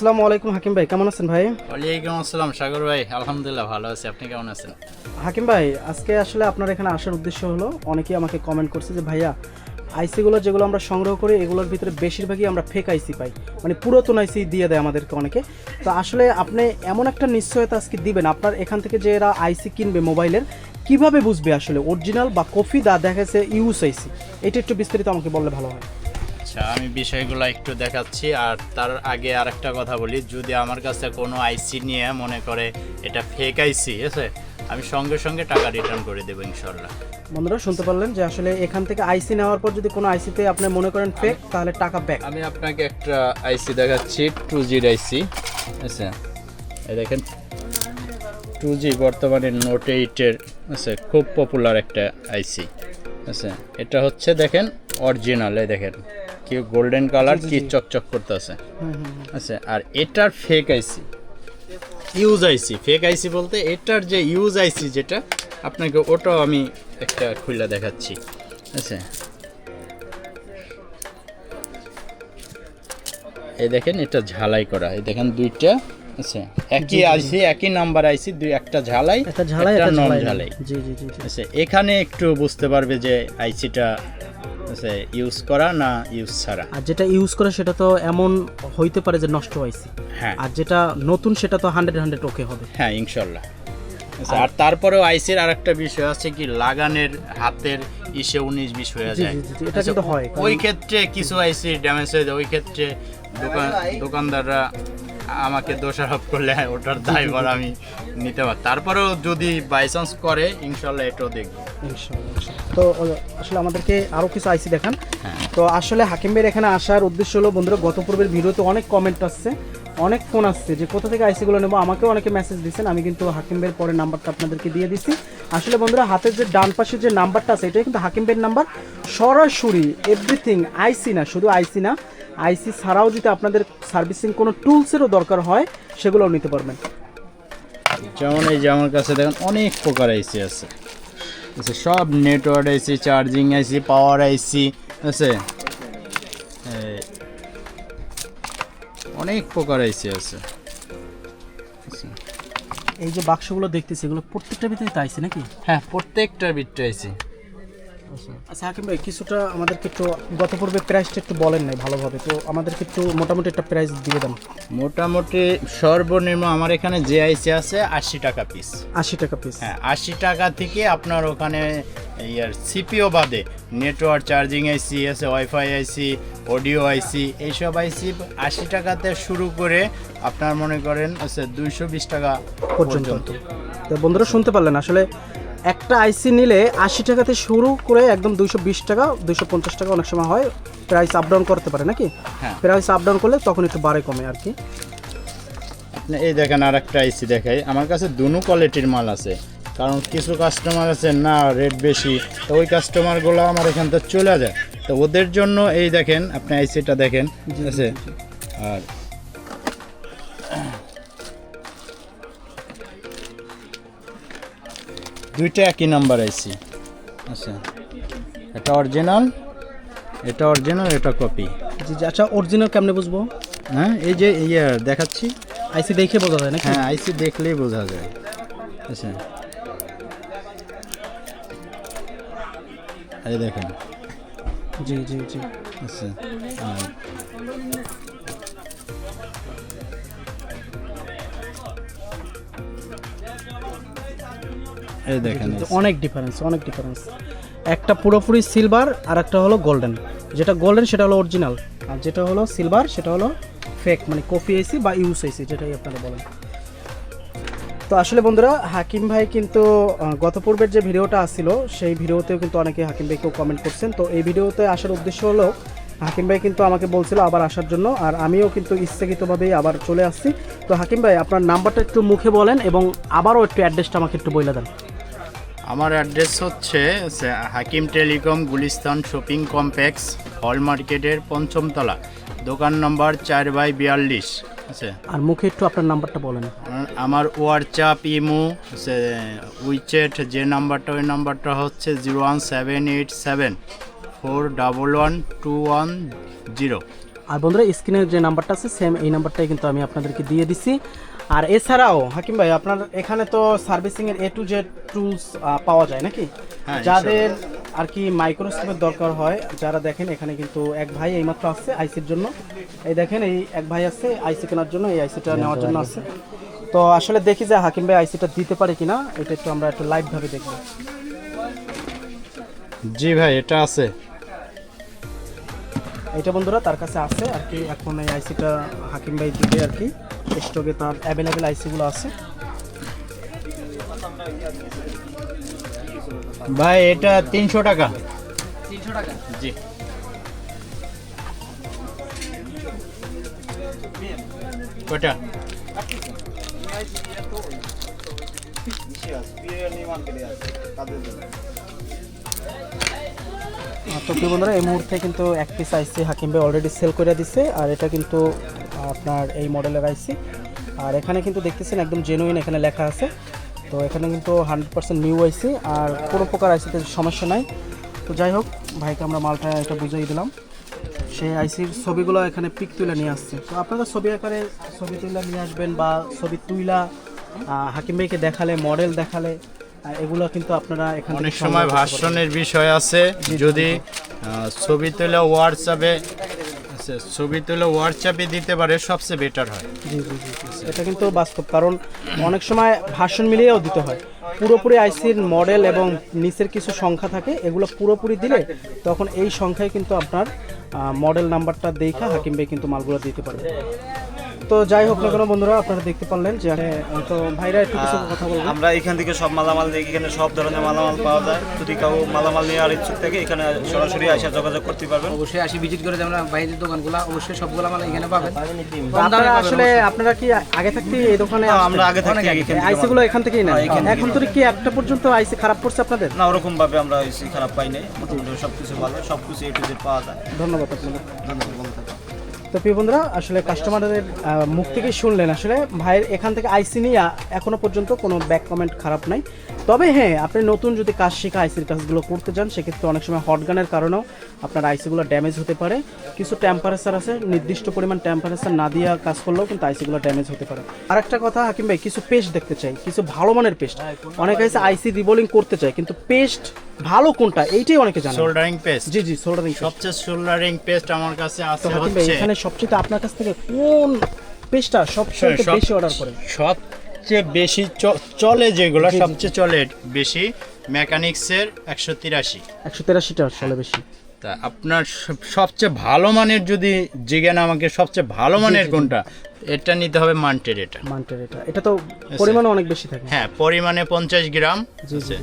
আসসালামু আলাইকুম হাকিম ভাই কেমন আছেন ভাই? ওয়ালাইকুম আসসালাম সাগর ভাই। আলহামদুলিল্লাহ ভালো আছি। আপনি কেমন আছেন? হাকিম ভাই আজকে আসলে আপনার এখানে আসার উদ্দেশ্য হলো অনেকেই আমাকে কমেন্ট করছে যে ভাইয়া আইসিগুলো যেগুলো আমরা সংগ্রহ করি এগুলোর ভিতরে বেশিরভাগই আমরা ফেক আইসি পাই। মানে পুরাতন আইসি দিয়ে দেয় আমাদেরকে অনেকে। তো আসলে আপনি এমন একটা নিশ্চয়তা আজকে দিবেন আপনার এখান থেকে যে এরা আইসি কিনবে মোবাইলের কীভাবে বুঝবে আসলে? অরিজিনাল বা কপি দা দেখা যাচ্ছে ইউজ আইসি এটা একটু বিস্তারিত আমাকে বললে ভালো হয়। আচ্ছা আমি বিষয়গুলো একটু দেখাচ্ছি আর তার আগে আরেকটা কথা বলি। যদি আমার কাছে কোনো আইসি নিয়ে মনে করে এটা ফেক আইসি আছে? আমি সঙ্গে সঙ্গে টাকা রিটার্ন করে দেবো ইনশাল্লাহ বন্ধুরা শুনতে পারলেন যে আসলে এখান থেকে আইসি নেওয়ার পর যদি কোনো আইসিতে আপনি মনে করেন ফেক তাহলে টাকা ব্যাক আমি আপনাকে একটা আইসি দেখাচ্ছি টু জির আইসি আচ্ছা এই দেখেন টু জি বর্তমানে নোট এইটের আছে? খুব পপুলার একটা আইসি আচ্ছা এটা হচ্ছে দেখেন অরিজিনাল এই দেখেন। কি গোল্ডেন কালার কি চকচক করতেছে। আচ্ছা আর এটার fake IC use IC fake IC বলতে এটার যে ইউজ আইসি যেটা আপনাকে ওটাও আমি একটা খুলে দেখাচ্ছি। আচ্ছা। এই দেখেন এটা ঝালাই করা। এই দেখেন দুইটা আচ্ছা একই আইসি একই নাম্বার আইসি দুই একটা ঝালাই একটা ঝালাই একটা নন ঝালাই। জি জি জি আচ্ছা এখানে একটু বুঝতে পারবে যে আইসিটা ইউজ করা না ইউজ ছাড়া। আর যেটা ইউজ করে সেটা তো এমন হইতে পারে যে নষ্ট হয়েছে হ্যাঁ। আর যেটা নতুন সেটা তো হান্ড্রেড হান্ড্রেড ওকে হবে। হ্যাঁ ইনশাল্লাহ। আচ্ছা, আর তারপরেও আইসির আর একটা বিষয় আছে কি লাগানের হাতের ইসে উনিশ বিশ হয়ে যায়। এটা আচ্ছা, কিন্তু হয়, ওই ক্ষেত্রে কিছু আইসি ড্যামেজ হয়ে যায়। ওই ক্ষেত্রে দোকান দোকানদাররা আমাকে দোষারোপ করলে ওটার দায়ভার আমি নিতে পারি তারপরেও যদি বাই চান্স করে ইনশাল্লাহ এটাও দেখব। ইনশাআল্লাহ। তো আসলে আমাদেরকে আরও কিছু আইসি দেখান। হ্যাঁ। তো আসলে হাকিম ভাইয়ের এখানে আসার উদ্দেশ্য হলো বন্ধুরা গত পূর্বের ভিডিওতে অনেক কমেন্ট আসছে অনেক ফোন আসছে যে কোথা থেকে আইসিগুলো নেব। আমাকেও অনেকে মেসেজ দিচ্ছেন আমি কিন্তু হাকিম ভাইয়ের পরে নাম্বারটা আপনাদেরকে দিয়ে দিচ্ছি আসলে বন্ধুরা হাতের যে ডান পাশে যে নাম্বারটা আছে এটাই কিন্তু হাকিম ভাইয়ের নাম্বার সরাসরি এভরিথিং আইসি না শুধু আইসি না আইসি ছাড়াও যদি আপনাদের সার্ভিসিং কোনো টুলসেরও দরকার হয় সেগুলোও নিতে পারবেন। যেমন এই যে আমার কাছে দেখেন অনেক প্রকার আইসি আছে। আচ্ছা সব নেটওয়ার্ক আইসি চার্জিং আইসি পাওয়ার আইসি আছে। অনেক প্রকার আইসি আছে। এই যে বাক্সগুলো দেখতেছি এগুলো প্রত্যেকটা ভিতরে আইসি নাকি? হ্যাঁ প্রত্যেকটা ভিতরে আইসি আচ্ছা হাকিম ভাই কিছুটা আমাদেরকে একটু গত পূর্বে প্রাইসটা একটু বলেন নাই ভালোভাবে। তো আমাদেরকে একটু মোটামুটি একটা প্রাইস দিয়ে দেন। মোটামুটি সর্বনিম্ন আমার এখানে যে আইসি আছে আশি টাকা পিস আশি টাকা পিস হ্যাঁ আশি টাকা থেকে আপনার ওখানে ইয়ার সিপিও বাদে নেটওয়ার্ক চার্জিং আইসি আছে ওয়াইফাই আইসি অডিও আইসি এইসব আইসি আশি টাকাতে শুরু করে আপনার মনে করেন আছে দুইশো বিশ টাকা পর্যন্ত। পর্যন্ত। তো বন্ধুরা শুনতে পারলেন আসলে একটা আইসি নিলে আশি টাকাতে শুরু করে একদম দুইশো বিশ টাকা দুইশো পঞ্চাশ টাকা অনেক সময় হয়। প্রাইস আপ ডাউন করতে পারে নাকি? হ্যাঁ। প্রাইস আপ ডাউন করলে তখন একটু বাড়ে কমে আর কি। এই দেখেন আর একটা আইসি দেখাই। আমার কাছে দুনো কোয়ালিটির মাল আছে। কারণ কিছু কাস্টমার আছে না রেট বেশি। তো ওই কাস্টমারগুলো আমার এখান থেকে চলে যায়। তো ওদের জন্য এই দেখেন আপনি আইসিটা দেখেন। ঠিক আছে? আর দুইটা একই নাম্বার আইসি আচ্ছা। এটা অরিজিনাল এটা অরিজিনাল এটা কপি জি জি আচ্ছা অরিজিনাল কেমনে বুঝব? হ্যাঁ এই যে ইয়ে দেখাচ্ছি। আইসি দেখে বোঝা যায় নাকি? হ্যাঁ আইসি দেখলেই বোঝা যায়। আচ্ছা। এই দেখেন। জি জি জি। আচ্ছা। আর এই দেখেন অনেক ডিফারেন্স অনেক ডিফারেন্স একটা পুরোপুরি সিলভার আর একটা হলো গোল্ডেন যেটা গোল্ডেন সেটা হলো অরিজিনাল আর যেটা হলো সিলভার সেটা হলো ফেক মানে কফি এসি বা ইউস এসি যেটাই আপনারা বলেন। তো আসলে বন্ধুরা হাকিম ভাই কিন্তু গত পূর্বের যে ভিডিওটা আসছিল সেই ভিডিওতেও কিন্তু অনেকে হাকিম ভাইকেও কমেন্ট করছেন। তো এই ভিডিওতে আসার উদ্দেশ্য হলো হাকিম ভাই কিন্তু আমাকে বলছিল আবার আসার জন্য আর আমিও কিন্তু ইচ্ছাকৃতভাবেই আবার চলে আসছি। তো হাকিম ভাই আপনার নাম্বারটা একটু মুখে বলেন এবং আবারও একটু অ্যাড্রেসটা আমাকে একটু বলে দেন। আমার অ্যাড্রেস হচ্ছে Hakim telecom Gulistan shopping complex hall মার্কেটের পঞ্চমতলা দোকান নম্বর চার বাই বিয়াল্লিশ আছে। আর মুখে একটু আপনার নাম্বারটা বলেন। আমার- হোয়াটসঅ্যাপ ইমো সে উইচেট যে নাম্বারটা ওই নাম্বারটা হচ্ছে zero one seven eight seven four double one two one zero. আর বন্ধুরা স্ক্রিনের যে নাম্বারটা আছে সেম এই নাম্বারটাই কিন্তু আমি আপনাদেরকে দিয়ে দিছি। আর এছাড়াও হাকিম ভাই আপনার এখানে তো সার্ভিসিংয়ের এ টু জেড টুলস পাওয়া যায় নাকি? হ্যাঁ, যাদের আর কি মাইক্রোস্কোপের দরকার হয় যারা দেখেন এখানে কিন্তু এক ভাই এইমাত্র আসছে আইসির জন্য। এই দেখেন এই এক ভাই আসছে আইসি কেনার জন্য এই আইসিটা নেওয়ার জন্য আসছে তো আসলে দেখি যে হাকিম ভাই আইসিটা দিতে পারে কিনা এটা একটু আমরা একটু লাইভ ভাবে দেখব। জি ভাই এটা আছে। এটা বন্ধুরা তার কাছে আছে আর কি এখন এই আইসিটা হাকিম ভাই দিবে আর কি। স্টকে তার অ্যাভেলেবেল আইসিগুলো আছে। ভাই এটা তিনশো টাকা। তিনশো টাকা? জি। কটা তো কি বন্ধুরা এই মুহূর্তে কিন্তু এক পিস আইসি হাকিম ভাই অলরেডি সেল করে দিছে আর এটা কিন্তু আপনার এই মডেলের আইসি আর এখানে কিন্তু দেখতেছেন একদম জেনুইন এখানে লেখা আছে। তো এখানে কিন্তু হান্ড্রেড পার্সেন্ট নিউ আইসি আর কোনো প্রকার আইসিতে সমস্যা নাই। তো যাই হোক ভাইকে আমরা মালটা এটা বুঝিয়ে দিলাম। সেই আইসির ছবিগুলো এখানে পিক তুলে নিয়ে আসছে। তো আপনারা ছবি আকারে ছবি তুলে নিয়ে আসবেন বা ছবি তুইলা হাকিম ভাইকে দেখালে মডেল দেখালে এগুলো কিন্তু আপনারা এখানে অনেক সময় ভাষণের বিষয় আছে। যদি ছবি তুলে হোয়াটসঅ্যাপে আচ্ছা, ছবি তুলে হোয়াটসঅ্যাপে দিতে পারে সবচেয়ে বেটার হয়। জি জি জি। এটা কিন্তু বাস্তব কারণ অনেক সময় ভাষণ মিলিয়েও দিতে হয়। পুরোপুরি আইসির মডেল এবং নিচের কিছু সংখ্যা থাকে এগুলো পুরোপুরি দিলে তখন এই সংখ্যায় কিন্তু আপনার মডেল নাম্বারটা দেখে হাকিম ভাই কিন্তু মালগুলো দিতে পারবে। তো যাই হোক না কেন বন্ধুরা আপনারা দেখতে পারলেন যে তো ভাইরা একটু কিছু কথা বলবেন আমরা এখান থেকে সব মালামাল নিয়ে এখানে সব ধরনের মালামাল পাওয়া যায়। যদি কেউ মালামাল নিয়ে আর ইচ্ছুক থাকে এখানে সরাসরি আসা যোগাযোগ করতে পারবেন। অবশ্যই আসি ভিজিট করে যেমন বাইরের দোকানগুলো অবশ্যই সবগুলো মাল এখানে পাবেন। আপনারা আসলে আপনারা কি আগে থাকতে এই দোকানে আমরা আগে থেকে এখান থেকে। আইসি গুলো এখান থেকেই নেন? হ্যাঁ, এখান তো কি একটা পর্যন্ত আইসি খারাপ পড়ছে আপনাদের? না ওরকম ভাবে আমরা আইসি খারাপ পাই নাই মোটামুটি সব কিছু ভালো সবকিছু এ টু জেড পাওয়া যায়। ধন্যবাদ আপনাদের। ধন্যবাদ। তো প্রিয় বন্ধুরা, আসলে কাস্টমারদের মুখ থেকে শুনলেন, আসলে ভাইয়ের এখান থেকে আইসি নিয়ে এখনও পর্যন্ত কোনো ব্যাক কমেন্ট খারাপ নাই। তবে হ্যাঁ আপনি নতুন যদি কাজ শেখা আইসির কাজগুলো করতে চান, সেক্ষেত্রে অনেক সময় হট গানের কারণেও আপনার আইসিগুলো ড্যামেজ হতে পারে। কিছু টেম্পারেচার আছে, নির্দিষ্ট পরিমাণ টেম্পারেচার না দিয়ে কাজ করলেও কিন্তু আইসিগুলো ড্যামেজ হতে পারে। আর একটা কথা, হাকিম ভাই, কিছু পেস্ট দেখতে চাই, কিছু ভালো মানের পেস্ট অনেক আইসি রিবোলিং করতে চায়, কিন্তু পেস্ট ভালো কোনটা? এইটাই অনেকে জানে। সোল্ডারিং পেস্ট জি জি সোল্ডারিং সবচেয়ে সোল্ডারিং পেস্ট আমার কাছে আছে হচ্ছে এখানে সবচেয়ে আপনার কাছ থেকে কোন পেজটা সবচেয়ে বেশি অর্ডার করেন সবচেয়ে বেশি চলে যেগুলো সবচেয়ে চলে বেশি মেকানিক্সের একশো তিরাশি। একশো তেরাশিটা চলে বেশি। তা আপনার সবচেয়ে ভালো মানের যদি জিজ্ঞেন আমাকে সবচেয়ে ভালো মানের কোনটা? এটা নিতে হবে মান্টের এটা। মান্টের এটা। এটা তো পরিমাণে অনেক বেশি থাকে। হ্যাঁ পরিমাণে পঞ্চাশ গ্রাম। জি জি।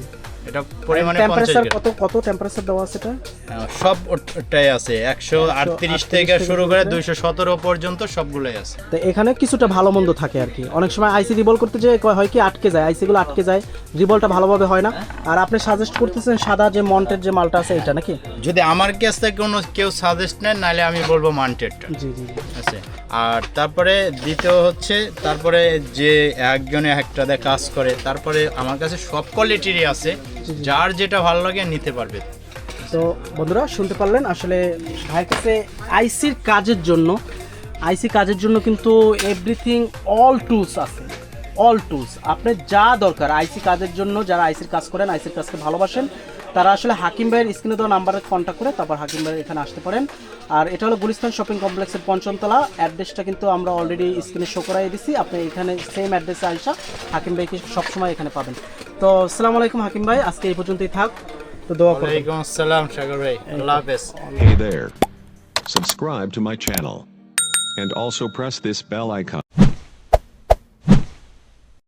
এটা পরিমাণে টেম্পারেচার কত কত টেম্পারেচার দেওয়া আছে এটা? হ্যাঁ, সব ওটাই আছে। একশো আটত্রিশ থেকে শুরু করে দুইশো সতেরো পর্যন্ত সবগুলোই আছে। তো এখানে কিছুটা ভালো মন্দ থাকে আর কি। অনেক সময় আইসি রিবল করতে যে হয় কি আটকে যায়। আইসি গুলো আটকে যায় রিবলটা ভালোভাবে হয় না। আর আপনি সাজেস্ট করতেছেন সাদা যে মন্টের যে মালটা আছে এটা নাকি? যদি আমার কাছ থেকে কোনো কেউ সাজেস্ট নেন নাহলে আমি বলব মান্টেডটা জি জি আছে। আর তারপরে দ্বিতীয় হচ্ছে তারপরে যে একজনে একটাতে কাজ করে তারপরে আমার কাছে সব কোয়ালিটিরই আছে। যার যেটা ভালো লাগে নিতে পারবে। তো বন্ধুরা শুনতে পারলেন আসলে ভাইয়ের কাছে আইসির কাজের জন্য আইসি কাজের জন্য কিন্তু এভরিথিং অল টুলস আছে। অল টুলস আপনার যা দরকার আইসি কাজের জন্য যারা আইসির কাজ করেন আইসির কাজকে ভালোবাসেন তারা আসলে হাকিম ভাইয়ের স্ক্রিনে দেওয়া নাম্বারে কন্ট্যাক্ট করে তারপর হাকিম ভাইয়ের এখানে আসতে পারেন। আর এটা হলো গুলিস্তান শপিং কমপ্লেক্সের পঞ্চমতলা। অ্যাড্রেসটা কিন্তু আমরা অলরেডি স্ক্রিনে শো করাই দিছি। আপনি এখানে সেম অ্যাড্রেসে আইসা হাকিম ভাইকে সবসময় এখানে পাবেন। তো আসসালামু আলাইকুম হাকিম ভাই আজকে এই পর্যন্তই থাক। তো দোয়া করবেন। ওয়ালাইকুম আসসালাম সাগর ভাই। আল্লাহ হাফেজ। Hey there. Subscribe to my channel. And also press this bell icon.